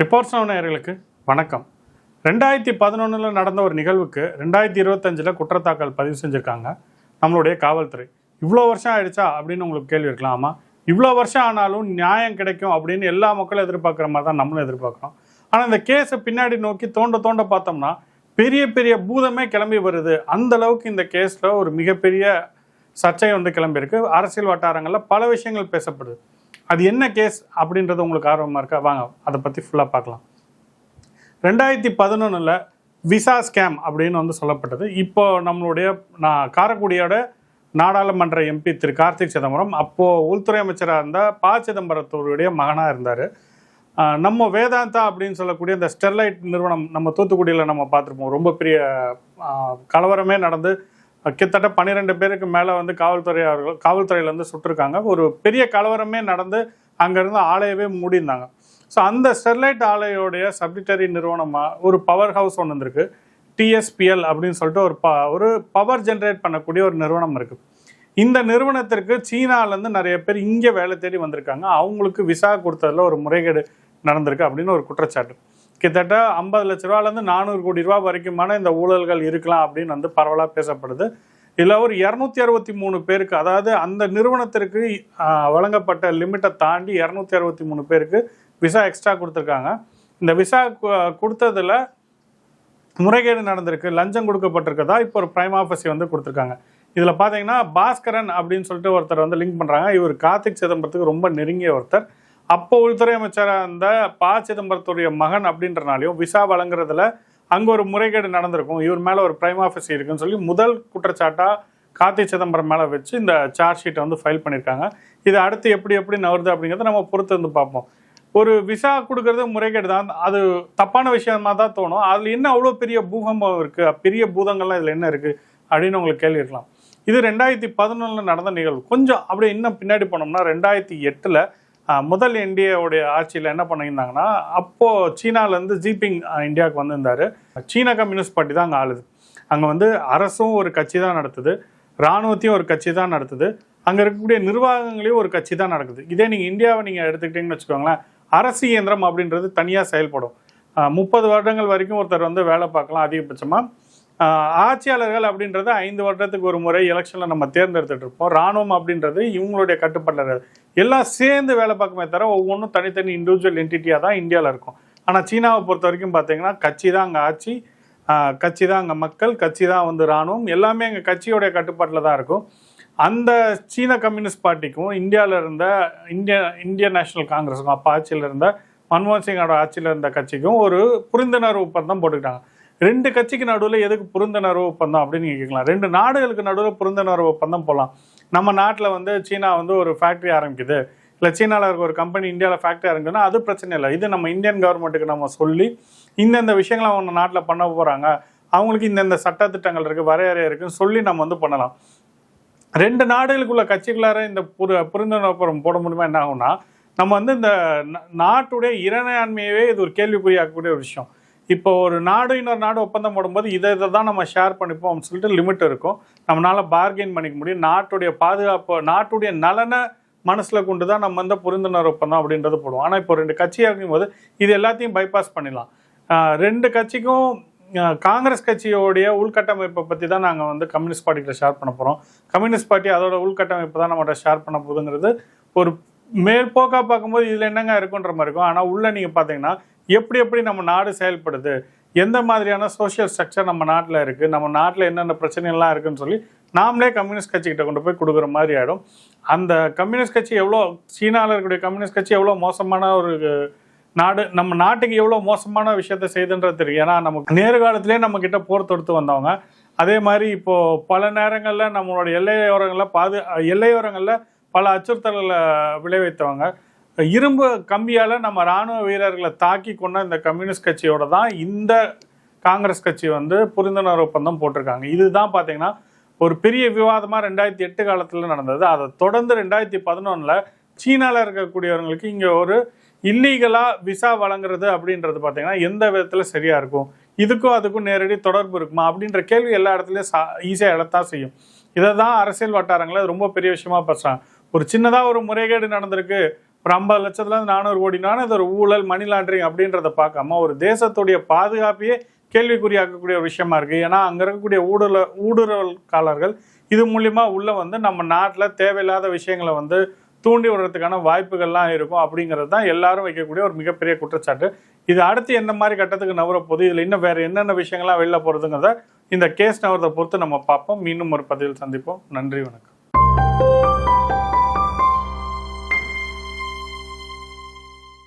Reports நேயர்களுக்கு வணக்கம். ரெண்டாயிரத்தி பதினொன்றில் நடந்த ஒரு நிகழ்வுக்கு ரெண்டாயிரத்தி இருபத்தஞ்சில் குற்றத்தாக்கல் பதிவு செஞ்சுருக்காங்க நம்மளுடைய காவல்துறை. இவ்வளோ வருஷம் ஆயிடுச்சா அப்படின்னு உங்களுக்கு கேள்வி இருக்கலாம்? ஆமாம் இவ்வளோ வருஷம் ஆனாலும் நியாயம் கிடைக்கும் அப்படின்னு எல்லா மக்களும் எதிர்பார்க்குற மாதிரி தான் நம்மளும் எதிர்பார்க்குறோம். ஆனால் இந்த கேஸை பின்னாடி நோக்கி தோண்ட தோண்ட பார்த்தோம்னா பெரிய பெரிய பூதமே கிளம்பி வருது. அந்த அளவுக்கு இந்த கேஸில் ஒரு மிகப்பெரிய சர்ச்சை வந்து கிளம்பியிருக்கு. அரசியல் வட்டாரங்களில் பல விஷயங்கள் பேசப்படுது. அது என்ன கேஸ் அப்படின்றது உங்களுக்கு ஆர்வமாக இருக்கா? வாங்க அதை பற்றி ஃபுல்லாக பார்க்கலாம். ரெண்டாயிரத்தி பதினொன்றில் விசா ஸ்கேம் அப்படின்னு வந்து சொல்லப்பட்டது. இப்போ நம்மளுடைய நான் காரைக்குடியோட நாடாளுமன்ற எம்பி திரு கார்த்திக் சிதம்பரம் அப்போது உள்துறை அமைச்சராக இருந்த ப. சிதம்பரத்தோருடைய மகனாக இருந்தார். நம்ம வேதாந்தா அப்படின்னு சொல்லக்கூடிய இந்த ஸ்டெர்லைட் நிறுவனம் நம்ம தூத்துக்குடியில் நம்ம பார்த்துருப்போம். ரொம்ப பெரிய கலவரமே நடந்து கிட்டத்தட்ட பன்னிரெண்டு பேருக்கு மேலே வந்து காவல்துறை அவர்கள் காவல்துறையில இருந்து சுட்டிருக்காங்க. ஒரு பெரிய கலவரமே நடந்து அங்கேருந்து ஆலையவே மூடியிருந்தாங்க. ஸோ அந்த ஸ்டெர்லைட் ஆலையோடைய சப்டிட்டரி நிறுவனமாக ஒரு பவர் ஹவுஸ் ஒன்று இருந்திருக்கு டிஎஸ்பிஎல் அப்படின்னு சொல்லிட்டு ஒரு ப ஒரு பவர் ஜென்ரேட் பண்ணக்கூடிய ஒரு நிறுவனம் இருக்குது இந்த நிறுவனத்திற்கு சீனாலேருந்து நிறைய பேர் இங்கே வேலை தேடி வந்திருக்காங்க. அவங்களுக்கு விசா கொடுத்ததுல ஒரு முறைகேடு நடந்திருக்கு அப்படின்னு ஒரு குற்றச்சாட்டு. கிட்டத்தட்ட ஐம்பது லட்ச ரூபாலேருந்து நானூறு கோடி ரூபா வரைக்குமான இந்த ஊழல்கள் இருக்கலாம் அப்படின்னு வந்து பரவலாக பேசப்படுது. இதில் ஒரு இரநூத்தி அறுபத்தி மூணு பேருக்கு அதாவது அந்த நிறுவனத்திற்கு வழங்கப்பட்ட லிமிட்டை தாண்டி இரநூத்தி அறுபத்தி மூணு பேருக்கு விசா எக்ஸ்ட்ரா கொடுத்துருக்காங்க. இந்த விசா கு- முறைகேடு நடந்திருக்கு லஞ்சம் கொடுக்கப்பட்டிருக்கதா இப்போ ஒரு பிரைம் ஆஃபீஸை வந்து கொடுத்துருக்காங்க. இதில் பார்த்தீங்கன்னா பாஸ்கரன் அப்படின்னு சொல்லிட்டு ஒருத்தர் வந்து லிங்க் பண்ணுறாங்க இவர் கார்த்திக் சிதம்பரத்துக்கு ரொம்ப நெருங்கிய ஒருத்தர். அப்போ உள்துறை அமைச்சராக இருந்த ப சிதம்பரத்துடைய மகன் அப்படின்றனாலையும் விசா வழங்குறதுல அங்கே ஒரு முறைகேடு நடந்திருக்கும். இவர் மேலே ஒரு பிரைம் ஆஃபீஸ் இருக்குன்னு சொல்லி முதல் குற்றச்சாட்டாக கார்த்தி சிதம்பரம் மேலே வச்சு இந்த சார்ஜ் ஷீட்டை வந்து ஃபைல் பண்ணியிருக்காங்க இது அடுத்து எப்படி எப்படி நவருது அப்படிங்கிறத நம்ம பொறுத்து வந்து பார்ப்போம். ஒரு விசா கொடுக்கறது முறைகேடு தான். அது தப்பான விஷயமா தான் தோணும். அதில் என்ன அவ்வளோ பெரிய பூகம்பம் இருக்குது பெரிய பூதங்கள்லாம் இதில் என்ன இருக்குது அப்படின்னு உங்களுக்கு கேள்வி இருக்கலாம். இது ரெண்டாயிரத்தி பதினொன்றில் நடந்த நிகழ்வு. கொஞ்சம் அப்படியே இன்னும் பின்னாடி போனோம்னா ரெண்டாயிரத்தி எட்டில் முதல் இந்தியாவுடைய ஆட்சியில் என்ன பண்ணியிருந்தாங்கன்னா அப்போது சீனாலேருந்து ஜிபிங் இந்தியாவுக்கு வந்திருந்தார். சீனா கம்யூனிஸ்ட் பார்ட்டி தான் அங்கே ஆளுது. அங்கே வந்து அரசும் ஒரு கட்சி தான் நடத்துது. இராணுவத்தையும் ஒரு கட்சி தான் நடத்துது. அங்கே இருக்கக்கூடிய நிர்வாகங்களையும் ஒரு கட்சி தான் நடக்குது. இதே நீங்கள் இந்தியாவை நீங்கள் எடுத்துக்கிட்டீங்கன்னு வச்சுக்கோங்களேன் அரசு இயந்திரம் அப்படின்றது தனியாக செயல்படும். முப்பது வருடங்கள் வரைக்கும் ஒருத்தர் வந்து வேலை பார்க்கலாம் அதிகபட்சமாக ஆட்சியாளர்கள் அப்படின்றது ஐந்து வருடத்துக்கு ஒரு முறை எலெக்ஷனில் நம்ம தேர்ந்தெடுத்துட்டு இருப்போம். ராணுவம் அப்படின்றது இவங்களுடைய கட்டுப்பாட்டில் எல்லாம் சேர்ந்து வேலை பார்க்குமே தவிர ஒவ்வொன்றும் தனித்தனி இண்டிவிஜுவல் என்டிட்டியாக தான் இந்தியாவில் இருக்கும். ஆனால் சீனாவை பொறுத்த வரைக்கும் பார்த்தீங்கன்னா கட்சி தான் அங்கே ஆட்சி கட்சி தான் அங்கே மக்கள் கட்சி தான் வந்து ராணுவம் எல்லாமே எங்கள் கட்சியோடைய கட்டுப்பாட்டில் தான் இருக்கும். அந்த சீன கம்யூனிஸ்ட் பார்ட்டிக்கும் இந்தியாவில் இருந்த இந்திய இந்தியன் நேஷனல் காங்கிரஸுக்கும் அப்போ ஆட்சியில் இருந்த மன்மோகன் சிங்கோட ஆட்சியில் இருந்த கட்சிக்கும் ஒரு புரிந்துணர்வு ஒப்பந்தம் போட்டுக்கிட்டாங்க. ரெண்டு கட்சிக்கு நடுவில் எதுக்கு புரிந்துணர்வு ஒப்பந்தம் அப்படின்னு நீங்கள் கேட்கலாம். ரெண்டு நாடுகளுக்கு நடுவில் புரிந்துணர்வு ஒப்பந்தம் போகலாம் நம்ம நாட்டில் வந்து சீனா வந்து ஒரு ஃபேக்ட்ரி ஆரம்பிக்குது. இல்லை சீனாவில் இருக்க ஒரு கம்பெனி இந்தியாவில் ஃபேக்ட்ரி ஆரம்பிக்குதுன்னா அது பிரச்சனை இல்லை. இது நம்ம இந்தியன் கவர்மெண்ட்டுக்கு நம்ம சொல்லி இந்தந்த விஷயங்களை அவங்க நாட்டில் பண்ண போகிறாங்க அவங்களுக்கு இந்தந்த சட்டத்திட்டங்கள் இருக்குது வரையறை இருக்குன்னு சொல்லி நம்ம வந்து பண்ணலாம். ரெண்டு நாடுகளுக்குள்ள கட்சிகளார இந்த புரு புரிந்துணர்வு போட முடியுமா என்ன ஆகும்னா நம்ம வந்து இந்த நாட்டுடைய இறையாண்மையவே இது ஒரு கேள்விக்குறியாக்கக்கூடிய ஒரு விஷயம். இப்போ ஒரு நாடு இன்னொரு நாடு ஒப்பந்தம் போடும்போது இதை இதை தான் நம்ம ஷேர் பண்ணிப்போம் அப்படின்னு சொல்லிட்டு லிமிட் இருக்கும். நம்மளால பார்கெயின் பண்ணிக்க முடியும். நாட்டுடைய பாதுகாப்பு நாட்டுடைய நலனை மனசில் கொண்டு தான் நம்ம வந்து புரிந்துணர்வு ஒப்பந்தம் அப்படின்றது போடுவோம். ஆனால் இப்போ ரெண்டு கட்சி இருக்கும்போது இது எல்லாத்தையும் பைபாஸ் பண்ணிடலாம். ரெண்டு கட்சிக்கும் காங்கிரஸ் கட்சியோடைய உள்கட்டமைப்பை பற்றி தான் நாங்கள் வந்து கம்யூனிஸ்ட் பார்ட்டிகிட்ட ஷேர் பண்ண போகிறோம் கம்யூனிஸ்ட் பார்ட்டி அதோட உள்கட்டமைப்பு தான் நம்மகிட்ட ஷேர் பண்ண போகுதுங்கிறது ஒரு மேற்போக்கா பார்க்கும்போது இதில் என்னங்க இருக்குன்ற மாதிரி இருக்கும். ஆனால் உள்ள நீங்கள் பார்த்தீங்கன்னா எப்படி எப்படி நம்ம நாடு செயல்படுது எந்த மாதிரியான சோஷியல் ஸ்ட்ரக்சர் நம்ம நாட்டில் இருக்குது நம்ம நாட்டில் என்னென்ன பிரச்சனைகள்லாம் இருக்குன்னு சொல்லி நாமளே கம்யூனிஸ்ட் கட்சிக்கிட்ட கொண்டு போய் கொடுக்குற மாதிரி ஆகிடும் அந்த கம்யூனிஸ்ட் கட்சி எவ்வளோ சீனாவில் இருக்கக்கூடிய கம்யூனிஸ்ட் கட்சி எவ்வளோ மோசமான ஒரு நாடு நம்ம நாட்டுக்கு எவ்வளோ மோசமான விஷயத்த செய்துன்றது தெரியும். ஏன்னா நமக்கு நேர்காலத்திலே நம்ம கிட்ட போர் தொடுத்து வந்தவங்க. அதே மாதிரி இப்போ பல நேரங்களில் நம்மளோட எல்லையோரங்களில் பாது எல்லையோரங்களில் பல அச்சுறுத்தல்களை விளைவித்தவங்க. இரும்பு கம்பியால் நம்ம ராணுவ வீரர்களை தாக்கி கொண்ட இந்த கம்யூனிஸ்ட் கட்சியோட தான் இந்த காங்கிரஸ் கட்சி வந்து புரிந்துணர்வு ஒப்பந்தம் போட்டிருக்காங்க. இதுதான் பார்த்தீங்கன்னா ஒரு பெரிய விவாதமாக ரெண்டாயிரத்தி எட்டு காலத்தில் நடந்தது. அதை தொடர்ந்து ரெண்டாயிரத்தி பதினொன்றில் சீனாவில் இருக்கக்கூடியவங்களுக்கு இங்கே ஒரு இல்லீகலாக விசா வழங்குறது அப்படின்றது பார்த்தீங்கன்னா எந்த விதத்தில் சரியாக இருக்கும்? இதுக்கும் அதுக்கும் நேரடி தொடர்பு இருக்குமா? அப்படின்ற கேள்வி எல்லா இடத்துலையும் சா ஈஸியாக எழத்தான் செய்யும். இதை தான் அரசியல் வட்டாரங்களை ரொம்ப பெரிய விஷயமா பேசுகிறாங்க ஒரு சின்னதாக ஒரு முறைகேடு நடந்திருக்கு. ஒரு ஐம்பது லட்சத்துலேருந்து நானூறு கோடினாலும் இது ஒரு ஊழல் மணி லாண்டரிங் அப்படின்றத பார்க்காம ஒரு தேசத்துடைய பாதுகாப்பையே கேள்விக்குறியாக்கக்கூடிய ஒரு விஷயமா இருக்கு. ஏன்னா அங்கே இருக்கக்கூடிய ஊடுருவ ஊடுருவல்காரர்கள் இது மூலியமா உள்ளே வந்து நம்ம நாட்டில் தேவையில்லாத விஷயங்களை வந்து தூண்டி விடுறதுக்கான வாய்ப்புகள்லாம் இருக்கும் அப்படிங்கிறது தான் எல்லாரும் வைக்கக்கூடிய ஒரு மிகப்பெரிய குற்றச்சாட்டு. இது அடுத்து என்ன மாதிரி கட்டத்துக்கு நவர போகுது இதில் இன்னும் வேறு என்னென்ன விஷயங்கள்லாம் வெளில போகிறதுங்கிறத இந்த கேஸ் நவரத்தை பொறுத்து நம்ம பார்ப்போம். மீண்டும் ஒரு பதிவில் சந்திப்போம். நன்றி வணக்கம்.